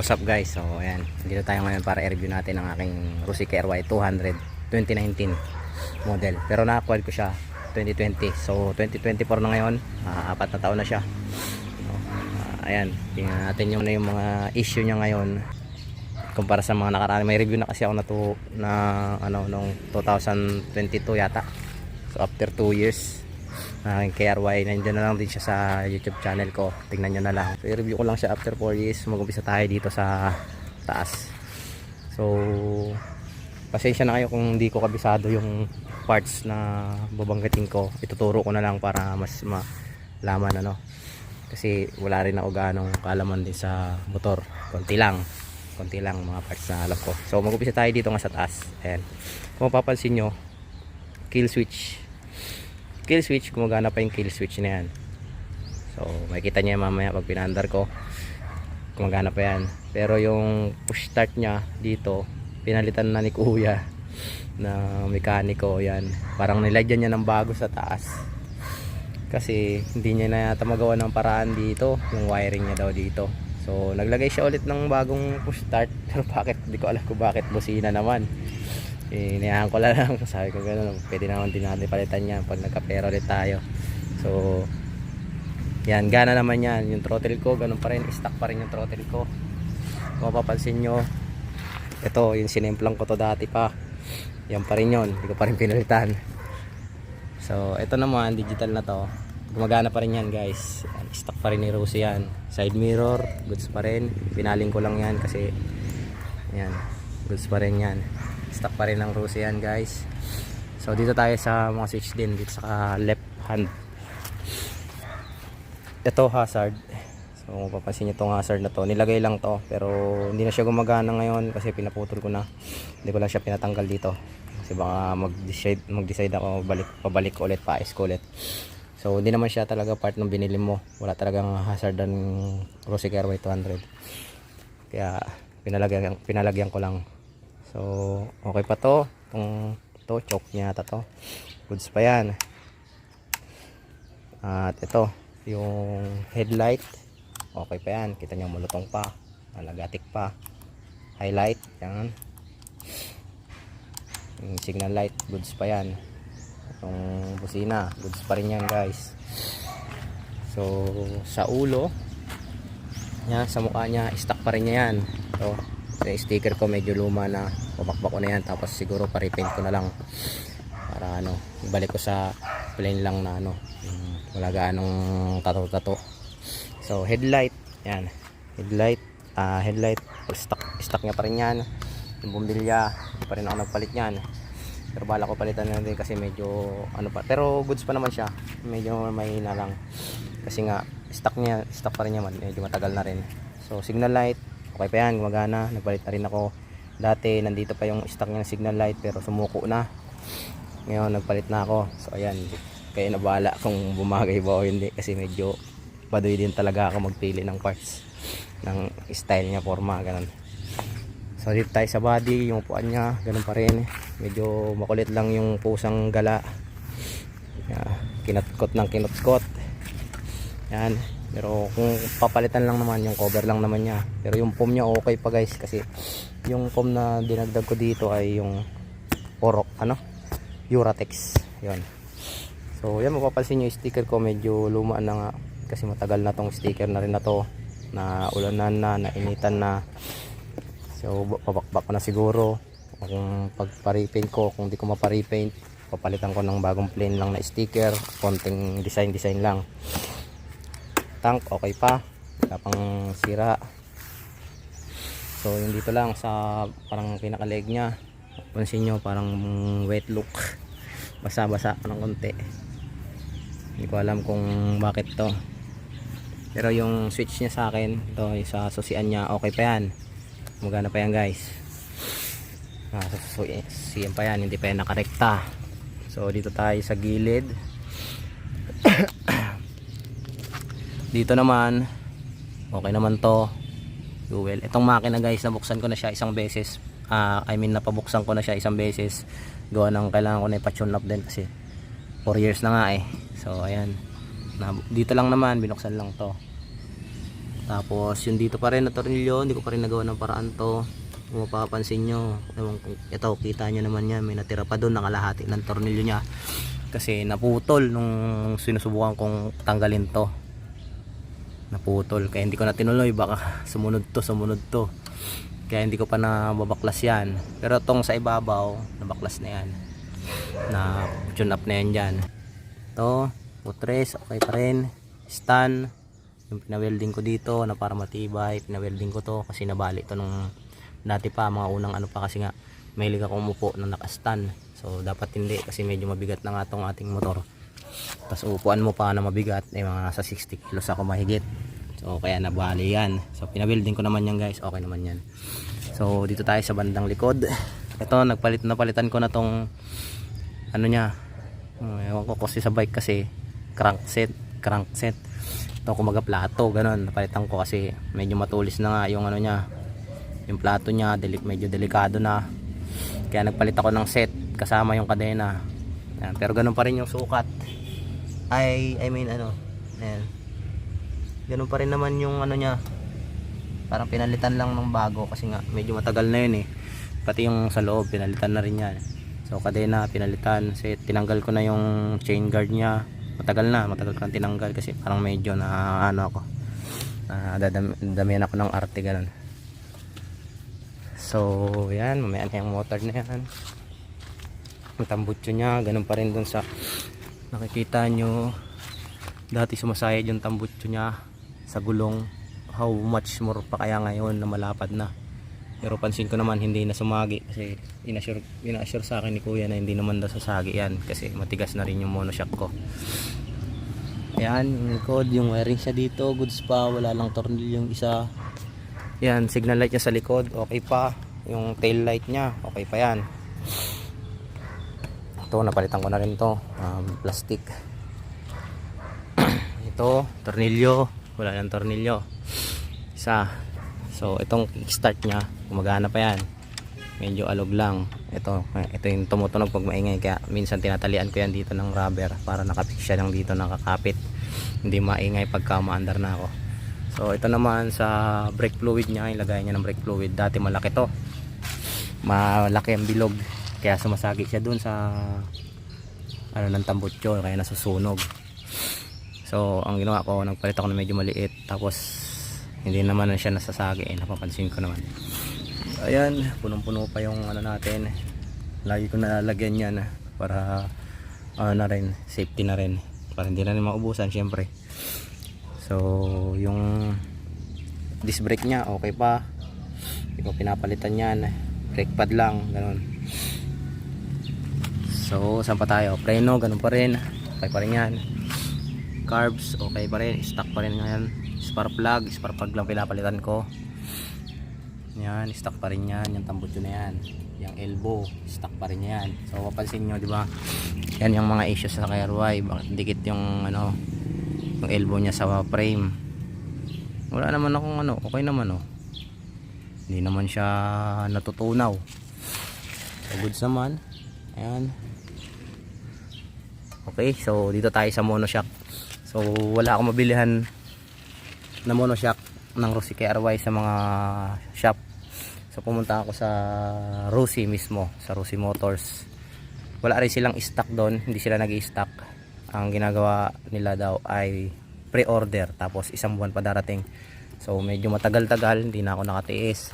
What's up guys? So ayan, dito tayo ngayon para i-review natin ang aking Rusica RY 200 2019 model. Pero na-acquire ko siya 2020. So 2024 na ngayon, ah, apat na taon na siya. So, ah, ayan, tingnan natin yung, yung mga issue niya ngayon kumpara sa mga nakaraan. May review na kasi ako na to na ano nung 2022 yata. So after 2 years, uh, KRY nandiyan na lang din siya sa YouTube channel ko. Tingnan nyo na lang. So i-review ko lang siya after 4 years. Mag-umpisa tayo dito sa taas. So pasensya na kayo kung hindi ko kabisado yung parts na babanggitin ko. Ituturo ko na lang para mas malaman ano? Kasi wala rin ako ganong kalaman din sa motor. Konti lang. Konti lang mga parts na alam ko. So mag-umpisa tayo dito nga sa taas. Ayan. Kung mapapansin nyo kill switch kill switch gumagana pa yung kill switch na yan. So makikita niya mamaya pag pinandar ko gumagana pa yan. Pero yung push start niya dito pinalitan na ni kuya na mekaniko yan. Parang nilagyan niya ng bago sa taas. Kasi hindi niya na yata magawa ng paraan dito yung wiring niya daw dito. So naglagay siya ulit ng bagong push start. Pero bakit? Hindi ko alam kung bakit. Busina naman Inayahan ko lang sabi ko gano'n pwede naman din natin palitan yan pag nagkapera ulit tayo. So yan gana naman yan. Yung throttle ko ganun pa rin. Stock pa rin yung throttle ko. Kung mapapansin nyo ito yung sinimplang ko to dati pa. Yan pa rin yun. Hindi ko pa rin pinalitan. So ito naman digital na to. Gumagana pa rin yan guys. Stock pa rin ni Rosy yan. Side mirror goods pa rin. Pinaling ko lang yan kasi yan goods pa rin yan stock pa rin ng Rosy yan guys. So dito tayo sa mga switch din dito sa left hand. Ito hazard. So kung mapapansin nyo itong hazard na to. Nilagay lang to pero hindi na siya gumagana ngayon kasi pinaputol ko na. Hindi ko lang siya pinatanggal dito. Kasi baka mag-decide, mag-decide ako balik, pabalik ko ulit paes ko ulit. So hindi naman siya talaga part ng binili mo. Wala talagang hazard ang Rosy RY 200 kaya pinalagyan, pinalagyan ko lang So, okay pa to. Itong to, choke niya ata to. Goods pa yan. At ito, yung headlight. Okay pa yan. Kita niyo malutong pa. Malagatik pa. Highlight. Yan. Yung signal light. Goods pa yan. Itong busina. Goods pa rin yan guys. So, sa ulo. Yan, sa mukha niya. Stock pa rin niya yan. So, yung sticker ko medyo luma na. Pumakbak ko na yan tapos siguro pa-repaint ko na lang. Para ano ibalik ko sa plain lang na ano wala gaanong tato tato so headlight yan. Headlight ah headlight stock, stock niya pa rin yan. Yung bumbilya pa rin ako nagpalit yan. Pero bala ko palitan na din kasi medyo ano pa. Pero goods pa naman siya. Medyo mahina lang. Kasi nga stock niya stock pa rin niya man medyo matagal na rin. So signal light okay pa yan gumagana. Nagpalit na rin ako. Dati nandito pa yung stock niya ng signal light pero sumuko na. Ngayon nagpalit na ako. So ayan. Kaya nabala kung bumagay ba o hindi kasi medyo baduy din talaga ako magpili ng parts ng style niya forma ganun. So dito tayo sa body yung upuan niya ganun pa rin. Medyo makulit lang yung pusang gala. Yeah, kinatkot ng kinatkot yan pero kung papalitan lang naman yung cover lang naman niya. Pero yung foam niya okay pa guys kasi yung foam na dinagdag ko dito ay yung Oro ano? Uratex. Yon so yan mapapansin nyo sticker ko medyo luma na nga kasi matagal na tong sticker na rin na to. Na ulanan na nainitan na. So pabakbak ko na siguro. Kung pagpa-repaint ko kung di ko mapa-repaint papalitan ko ng bagong plain lang na sticker konting design design lang tank okay pa. Wala pang sira. So yung dito lang sa parang pinakaleg nya pansin nyo parang wet look. Basa basa ng konti. Hindi ko alam kung bakit to. Pero yung switch niya sa akin to sa susian niya okay pa yan. Magana pa yan guys. Ah, so, susian pa yan hindi pa yan nakarekta. So dito tayo sa gilid dito naman okay naman to. Fuel itong makina guys nabuksan ko na siya isang beses. Ah I mean napabuksan ko na siya isang beses. Gawa ng kailangan ko na ipa-tune up din kasi 4 years na nga eh. So ayan. Dito lang naman binuksan lang to. Tapos yung dito pa rin na tornilyo, hindi ko pa rin nagawa ng paraan to. Kung mapapansin nyo, ito kita nyo naman yan, may natira pa doon nakalahati ng tornilyo niya. Kasi naputol nung sinusubukan kong tanggalin to. Naputol, kaya hindi ko na tinuloy, baka sumunod to, sumunod to. Kaya hindi ko pa nababaklas yan. Pero tong sa ibabaw, nabaklas na yan. Na tune up na yan dyan. Ito, putres, okay pa rin. Stand, yung pinawelding ko dito na para matibay pinawelding ko to kasi nabali to nung dati pa mga unang ano pa kasi nga mahilig ako umupo na nakastan so dapat hindi kasi medyo mabigat na nga tong ating motor tapos upuan mo pa na mabigat eh mga nasa 60 kilos ako mahigit. So kaya nabali yan. So pinawelding ko naman yan guys. Okay naman yan. So dito tayo sa bandang likod. Ito nagpalit napalitan ko na tong ano niya. Uh, ewan ko kasi sa bike kasi crankset crankset ito kumaga plato ganun. Napalitan ko kasi medyo matulis na nga yung ano niya. Yung plato niya delik medyo delikado na. Kaya nagpalit ako ng set kasama yung kadena. Pero ganun pa rin yung sukat ay I mean ano ayan. Ganun pa rin naman yung ano niya. Parang pinalitan lang ng bago kasi nga medyo matagal na yun eh. Pati yung sa loob pinalitan na rin yan. So kadena pinalitan. Set tinanggal ko na yung chain guard niya. Matagal na matagal ko na tinanggal kasi parang medyo na ano ako na dadam, damihan ako ng arte ganun. So yan mamaya na yung motor na yan. Ang tambutso niya ganun pa rin dun sa nakikita nyo dati sumasayad yung tambutso niya sa gulong. How much more pa kaya ngayon na malapad na? Pero pansin ko naman hindi na sumagi kasi inassure, inassure sa akin ni kuya na hindi naman daw yan kasi matigas na rin yung monoshock ko. Yan yung likod yung wiring siya dito. Goods pa wala lang tornilyo yung isa. Yan signal light niya sa likod. Okay pa. Yung tail light niya okay pa yan ito napalitan ko na rin to. Um, plastic. Ito tornilyo. Wala lang tornilyo. Isa. So itong kickstart niya gumagana pa yan. Medyo alog lang. Ito ito yung tumutunog pag maingay. Kaya minsan tinatalian ko yan dito ng rubber para nakapik siya lang dito nakakapit. Hindi maingay pagka maandar na ako. So ito naman sa brake fluid niya. Ilagay niya ng brake fluid. Dati malaki to. Malaki ang bilog kaya sumasagi siya dun sa ano ng tambutso kaya nasusunog. So ang ginawa ko nagpalit ako ng medyo maliit tapos hindi naman na siya nasasagi eh, napapansin ko naman. Ayan punong puno pa yung ano natin. Lagi ko nalalagyan yan para ano na rin safety na rin. Para hindi na rin maubusan syempre. So yung disc brake nya okay pa. Hindi ko pinapalitan yan. Brake pad lang ganun so saan pa tayo? Preno ganun pa rin. Okay pa rin yan. Carbs okay pa rin. Stock pa rin ngayon. Spark plug spark plug lang pinapalitan ko. Yan stock pa rin yan. Yung tambutso na yan. Yung elbow stock pa rin yan. So mapansin nyo di ba? Yan yung mga issues sa KRY bakit dikit yung ano yung elbow niya sa frame? Wala naman akong ano okay naman oh. Hindi naman siya natutunaw. So goods naman ayan okay so dito tayo sa monoshock so wala akong mabilihan na monoshock ng Rossi KRY sa mga shop. So pumunta ako sa Rossi mismo sa Rossi Motors. Wala rin silang stock doon hindi sila nag stock ang ginagawa nila daw ay pre-order tapos isang buwan pa darating. So medyo matagal-tagal hindi na ako nakatiis.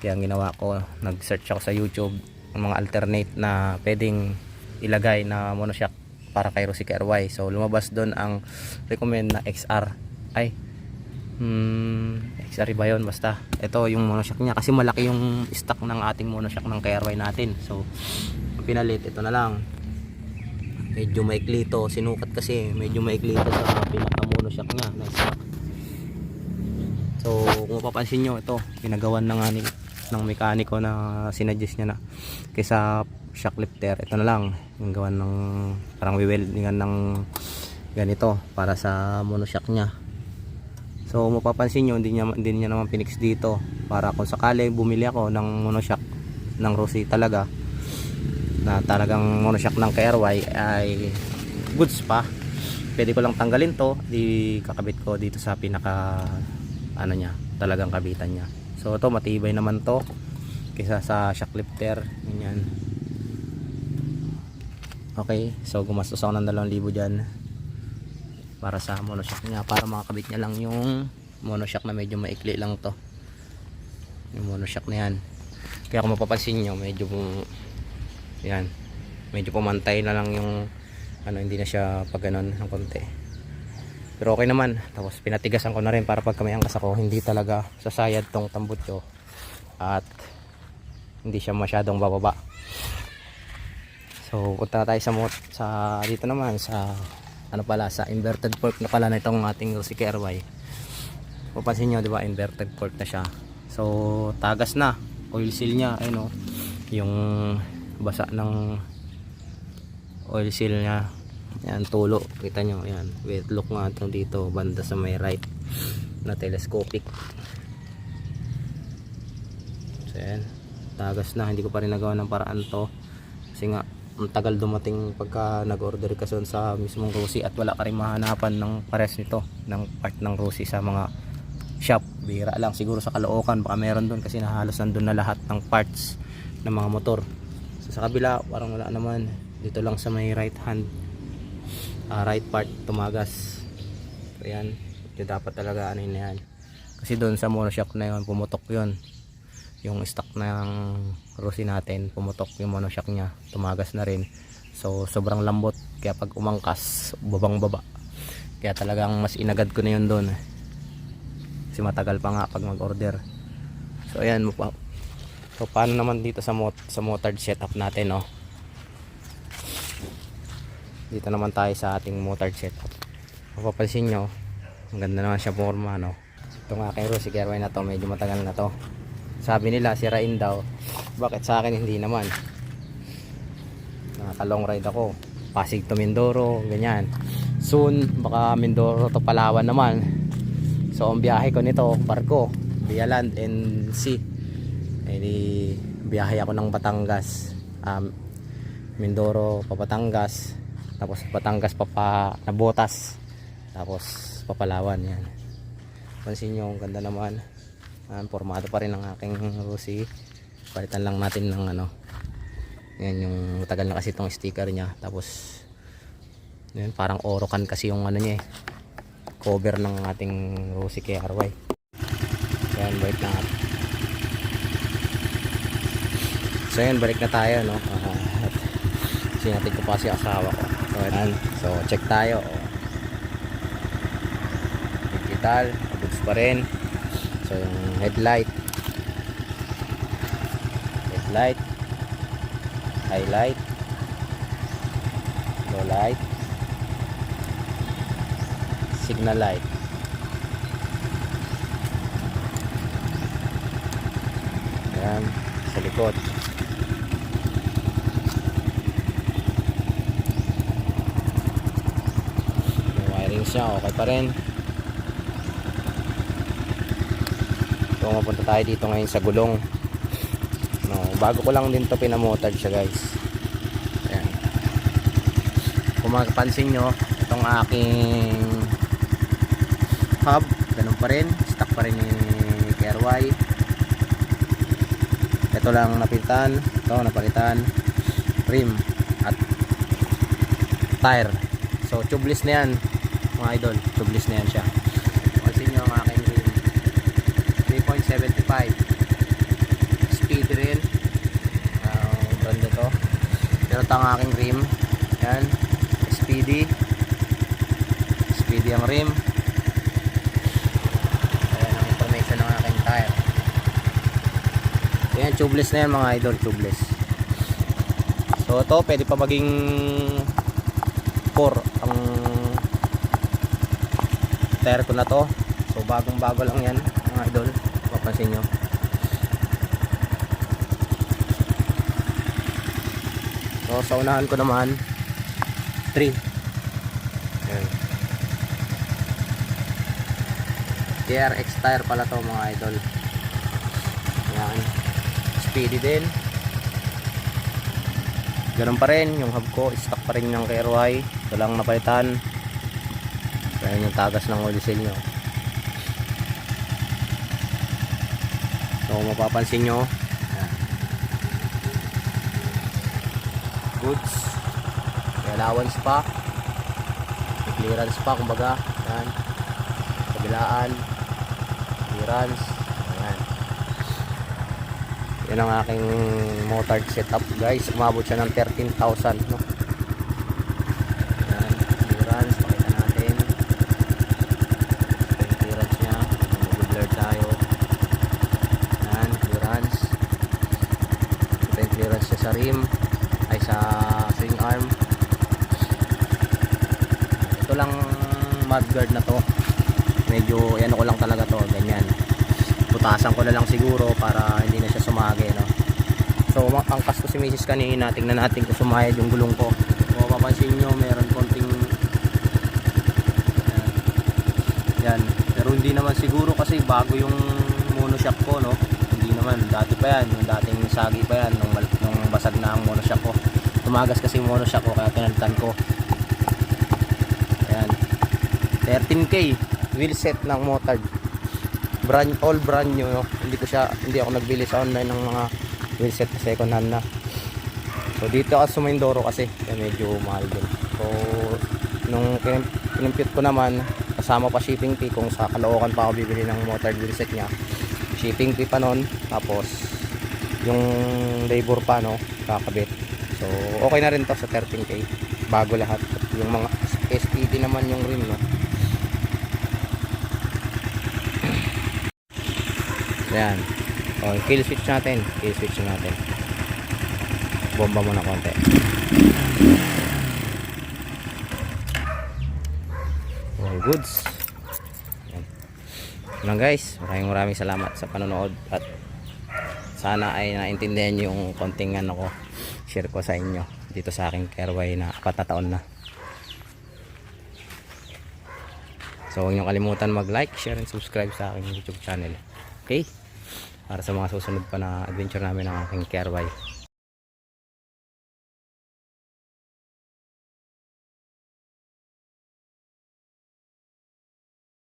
Kaya ang ginawa ko nag-search ako sa YouTube ng mga alternate na pwedeng ilagay na monoshock para kay Rossi KRY so lumabas doon ang recommend na XR ay hmm, XR ba yun basta. Ito yung monoshock niya kasi malaki yung stock ng ating monoshock ng KRY natin. So pinalit ito na lang. Medyo maikli to. Sinukat kasi medyo maikli to sa pinaka monoshock niya stock. So kung mapapansin nyo ito ginagawan na nga ni, ng mekaniko na sinadjust niya na. Kaysa shock lifter ito na lang yung gawan ng parang wiweldingan ng ganito para sa monoshock niya so mapapansin nyo hindi niya, hindi niya naman pinix dito para kung sakali bumili ako ng monoshock ng Rossi talaga na talagang monoshock ng KRY ay goods pa pwede ko lang tanggalin to di kakabit ko dito sa pinaka ano niya, talagang kabitan niya. So ito matibay naman to kaysa sa shock lifter. Ganyan. Okay, so gumastos ako ng 2,000 dyan para sa monoshock niya. Para makakabit niya lang yung monoshock na medyo maikli lang to. Yung monoshock na yan. Kaya kung mapapansin nyo medyo yan medyo pumantay na lang yung ano hindi na siya pag ng konti. Pero okay naman. Tapos pinatigasan ko na rin para pag may angkas ako hindi talaga sasayad tong tambutso at hindi siya masyadong bababa so punta tayo sa, mot sa dito naman sa ano pala sa inverted fork na pala na itong ating Rosique RY papansin nyo di ba inverted fork na siya. So tagas na. Oil seal niya ayun o yung basa ng oil seal niya. Yan tulo. Kita nyo yan. Wet look nga ito dito banda sa may right na telescopic. So yan. Tagas na. Hindi ko pa rin nagawa ng paraan to. Kasi nga ang tagal dumating pagka nag-order ka sa mismong Rosie at wala ka rin mahanapan ng pares nito ng part ng Rosie sa mga shop. Bira lang siguro sa Caloocan baka meron doon kasi nahalos nandun na lahat ng parts ng mga motor. So, sa kabila parang wala naman. Dito lang sa may right hand ah, right part tumagas. So yan. Yung dapat talaga ano yan. Kasi doon sa monoshop na yun pumutok yun yung stock ng Rosie natin pumutok yung monoshock niya tumagas na rin. So sobrang lambot. Kaya pag umangkas babang baba kaya talagang mas inagad ko na yun doon. Kasi matagal pa nga pag mag order so ayan. Mo pa so paano naman dito sa, mot sa motard setup natin no? Dito naman tayo sa ating motard setup. Mapapansin nyo ang ganda naman siya forma no? Itong aking Rosie Gerway na to. Medyo matagal na to sabi nila sirain daw. Bakit sa akin hindi naman? Nakaka long ride ako. Pasig to Mindoro ganyan. Soon baka Mindoro to Palawan naman. So ang biyahe ko nito barko via land and sea. Eh di biyahe ako ng Batangas. Um, Mindoro pa Batangas tapos Batangas pa Nabotas. Tapos papalawan yan. Pansin nyo ang ganda naman Ayan, formado pa rin ang aking Rosie. Palitan lang natin ng ano. Yan yung tagal na kasi itong sticker niya. Tapos yan, parang orokan kasi yung ano niya eh. Cover ng ating Rosie KRY. Yan, balik na. So yan, balik na tayo no. Uh, at sinatid ko pa si asawa ko. So yan, so check tayo. Digital, goods pa rin. So yung headlight. Headlight. Highlight. Low light. Signal light. Ayan, sa likod. Yung wiring siya okay pa rin So mapunta tayo dito ngayon sa gulong. No, bago ko lang din to pinamotard siya guys. Ayan. Kung mapapansin nyo, itong aking hub, ganun pa rin. Stock pa rin ni KRY. Ito lang napilitan. Ito napalitan. Rim at tire. So tubeless na yan mga idol. Tubeless na yan siya. Pansin nyo ang aking rim. 3.75 speed rin uh, brand nito pero ito ang aking rim. Yan. Speedy. Speedy ang rim. Ayan ang information ng aking tire. Yan tubeless na yan mga idol tubeless. So ito pwede pa maging 4 ang tire ko na to. So bagong bago lang yan mga idol mapansin nyo. So sa unahan ko naman 3 Ayan. TRX tire pala to mga idol. Yan speedy din. Ganun pa rin yung hub ko stock pa rin ng KRY ito lang napalitan. Kaya yung tagas ng oil seal nyo So mapapansin nyo, goods, allowance pa, clearance pa, kumbaga, yan, kabilaan, clearance, yan. Yan ang aking motard setup guys, umabot siya ng 13,000 no. Yan, clearance, pakita natin. Ito yung clearance niya, mag-blur tayo. Yan, clearance. Ito yung clearance niya rim, ay sa swing arm. Ito lang mudguard na to. Medyo, yan ko lang talaga to, ganyan. Butasan ko na lang siguro para hindi na siya sumagi, no. So, angkas ko si Mrs. kanina, tingnan natin kung sumayad yung gulong ko. Kung mapapansin nyo, meron konting yan. Pero hindi naman siguro kasi bago yung monoshock ko, no? Hindi naman. Dati pa yan. Yung dating sagi pa yan. Nung, nung basag na ang monoshock ko. Tumagas kasi yung monoshock ko kaya pinalitan ko. Ayan. 13k. Wheel set ng motard. Brand, all brand new, no? Hindi ko siya, hindi ako nagbili sa online ng mga wheel set na second hand na. So dito ako sa Mindoro kasi kaya medyo mahal din. So nung kinim- kinimpute ko naman kasama pa shipping fee kung sa Caloocan pa ako bibili ng motor wheel set niya. Shipping fee pa nun tapos yung labor pa no kakabit. So okay na rin to sa 13k bago lahat. Yung mga SPD naman yung rim no. Yan. O, kill switch natin. Kill switch natin. Bomba muna konti. All goods. Yan. Lang guys. Maraming maraming salamat sa panonood at sana ay naintindihan yung konting ano ko share ko sa inyo dito sa aking Kerway na apat na taon na. So huwag nyo kalimutan mag-like, share, and subscribe sa aking YouTube channel. Okay? Para sa mga susunod pa na adventure namin ng aking Kerway.